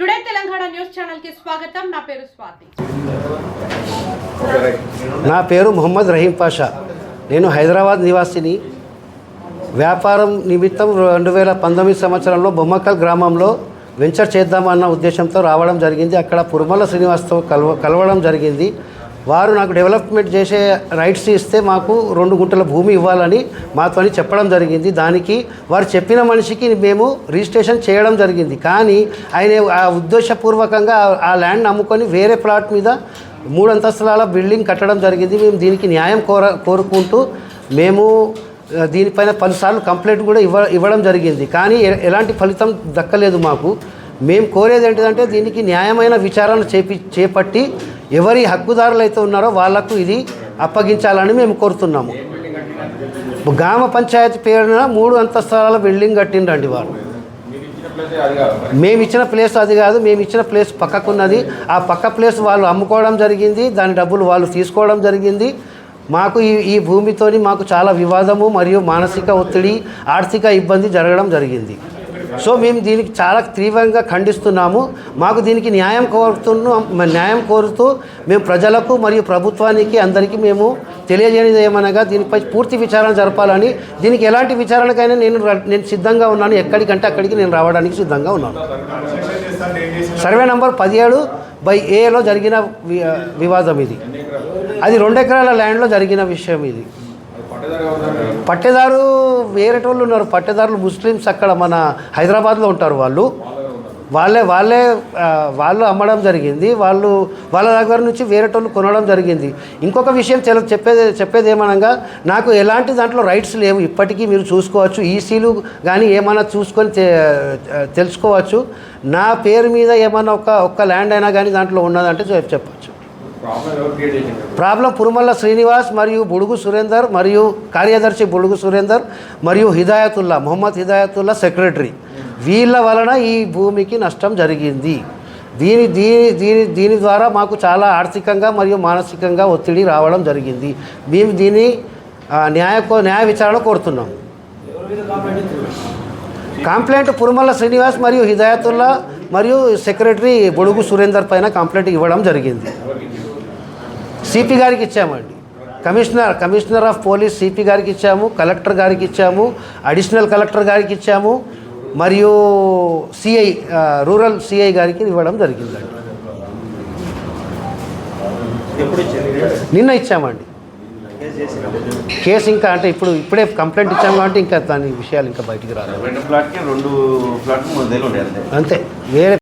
Today Telangana news ఛానల్కి స్వాగతం. నా పేరు స్వాతి. నా పేరు మొహమ్మద్ రహీం పాషా. నేను హైదరాబాద్ నివాసిని. వ్యాపారం నిమిత్తం రెండు వేల పంతొమ్మిది సంవత్సరంలో బొమ్మకల్ గ్రామంలో వెంచర్ చేద్దామన్న ఉద్దేశంతో రావడం జరిగింది. అక్కడ పురుమల శ్రీనివాస్తో కలవ కలవడం జరిగింది. వారు నాకు డెవలప్మెంట్ చేసే రైట్స్ ఇస్తే మాకు రెండు గుంటల భూమి ఇవ్వాలని మాతో చెప్పడం జరిగింది. దానికి వారు చెప్పిన మనిషికి మేము రిజిస్ట్రేషన్ చేయడం జరిగింది. కానీ ఆయన ఆ ఉద్దేశపూర్వకంగా ఆ- ల్యాండ్ అమ్ముకొని వేరే ప్లాట్ మీద మూడు అంతస్తుల బిల్డింగ్ కట్టడం జరిగింది. మేము దీనికి న్యాయం కోర కోరుకుంటూ మేము దీనిపైన పలుసార్లు కంప్లైంట్ కూడా ఇవ్వ ఇవ్వడం జరిగింది. కానీ ఎలాంటి ఫలితం దక్కలేదు మాకు. మేము కోరేది ఏంటిదంటే దీనికి న్యాయమైన విచారణ చేపి చేపట్టి ఎవరి హక్కుదారులు అయితే ఉన్నారో వాళ్ళకు ఇది అప్పగించాలని మేము కోరుతున్నాము. గ్రామ పంచాయతీ పేరున మూడు అంతస్తాల బిల్డింగ్ కట్టిండండి వారు. మేము ఇచ్చిన ప్లేస్ అది కాదు మేము ఇచ్చిన ప్లేస్ పక్కకున్నది. ఆ పక్క ప్లేస్ వాళ్ళు అమ్ముకోవడం జరిగింది దాని డబ్బులు వాళ్ళు తీసుకోవడం జరిగింది. మాకు ఈ ఈ భూమితోని మాకు చాలా వివాదము మరియు మానసిక ఒత్తిడి ఆర్థిక ఇబ్బంది జరగడం జరిగింది. సో మేము దీనికి చాలా తీవ్రంగా ఖండిస్తున్నాము. మాకు దీనికి న్యాయం కోరుతున్నాం న్యాయం కోరుతూ మేము ప్రజలకు మరియు ప్రభుత్వానికి అందరికీ మేము తెలియజేయనిది ఏమనగా దీనిపై పూర్తి విచారణ జరపాలని దీనికి ఎలాంటి విచారణకైనా నేను నేను సిద్ధంగా ఉన్నాను. ఎక్కడికంటే అక్కడికి నేను రావడానికి సిద్ధంగా ఉన్నాను. సర్వే నంబర్ పదిహేడు బై ఏలో జరిగిన వి- వివాదం ఇది. అది రెండు ఎకరాల ల్యాండ్లో జరిగిన విషయం ఇది. పట్టేదారు వేరే వాళ్ళు ఉన్నారు. పట్టేదారులు ముస్లిమ్స్ అక్కడ మన హైదరాబాద్లో ఉంటారు వాళ్ళు. వాళ్ళే వాళ్ళే వాళ్ళు అమ్మడం జరిగింది. వాళ్ళు వాళ్ళ దగ్గర నుంచి వేరేటోళ్ళు కొనడం జరిగింది. ఇంకొక విషయం తెల చెప్పేది చెప్పేది ఏమనగా నాకు ఎలాంటి దాంట్లో రైట్స్ లేవు. ఇప్పటికీ మీరు చూసుకోవచ్చు. ఈసీలు కానీ ఏమైనా చూసుకొని తెలుసుకోవచ్చు. నా పేరు మీద ఏమైనా ఒక ఒక్క ల్యాండ్ అయినా కానీ దాంట్లో ఉన్నదంటే చెప్పచ్చు. ప్రాబ్లం పురుమల్ల శ్రీనివాస్ మరియు బుడుగు సురేందర్ మరియు కార్యదర్శి బుడుగు సురేందర్ మరియు హిదాయతుల్లా మొహమ్మద్ హిదాయతుల్లా సెక్రటరీ వీళ్ళ వలన ఈ భూమికి నష్టం జరిగింది. దీని దీని దీని దీని ద్వారా మాకు చాలా ఆర్థికంగా మరియు మానసికంగా ఒత్తిడి రావడం జరిగింది. మేము దీన్ని ఆ, న్యాయ న్యాయ విచారణ కోరుతున్నాం కంప్లైంట్ పురుమల్ల శ్రీనివాస్ మరియు హిదాయతుల్లా మరియు సెక్రటరీ బొడుగు సురేందర్ పైన కంప్లైంట్ ఇవ్వడం జరిగింది. సిపి గారికి ఇచ్చామండి commissioner commissioner of police CP గారికి ఇచ్చాము కలెక్టర్ గారికి ఇచ్చాము అడిషనల్ కలెక్టర్ గారికి ఇచ్చాము మరియు సిఐ రూరల్ సిఐ గారికి ఇవ్వడం జరిగిందండి. నిన్న ఇచ్చామండి. కేసు ఇంకా అంటే ఇప్పుడు ఇప్పుడే కంప్లైంట్ ఇచ్చాము కాబట్టి ఇంకా దాని విషయాలు ఇంకా బయటికి రాలేదు. అంతే. వేరే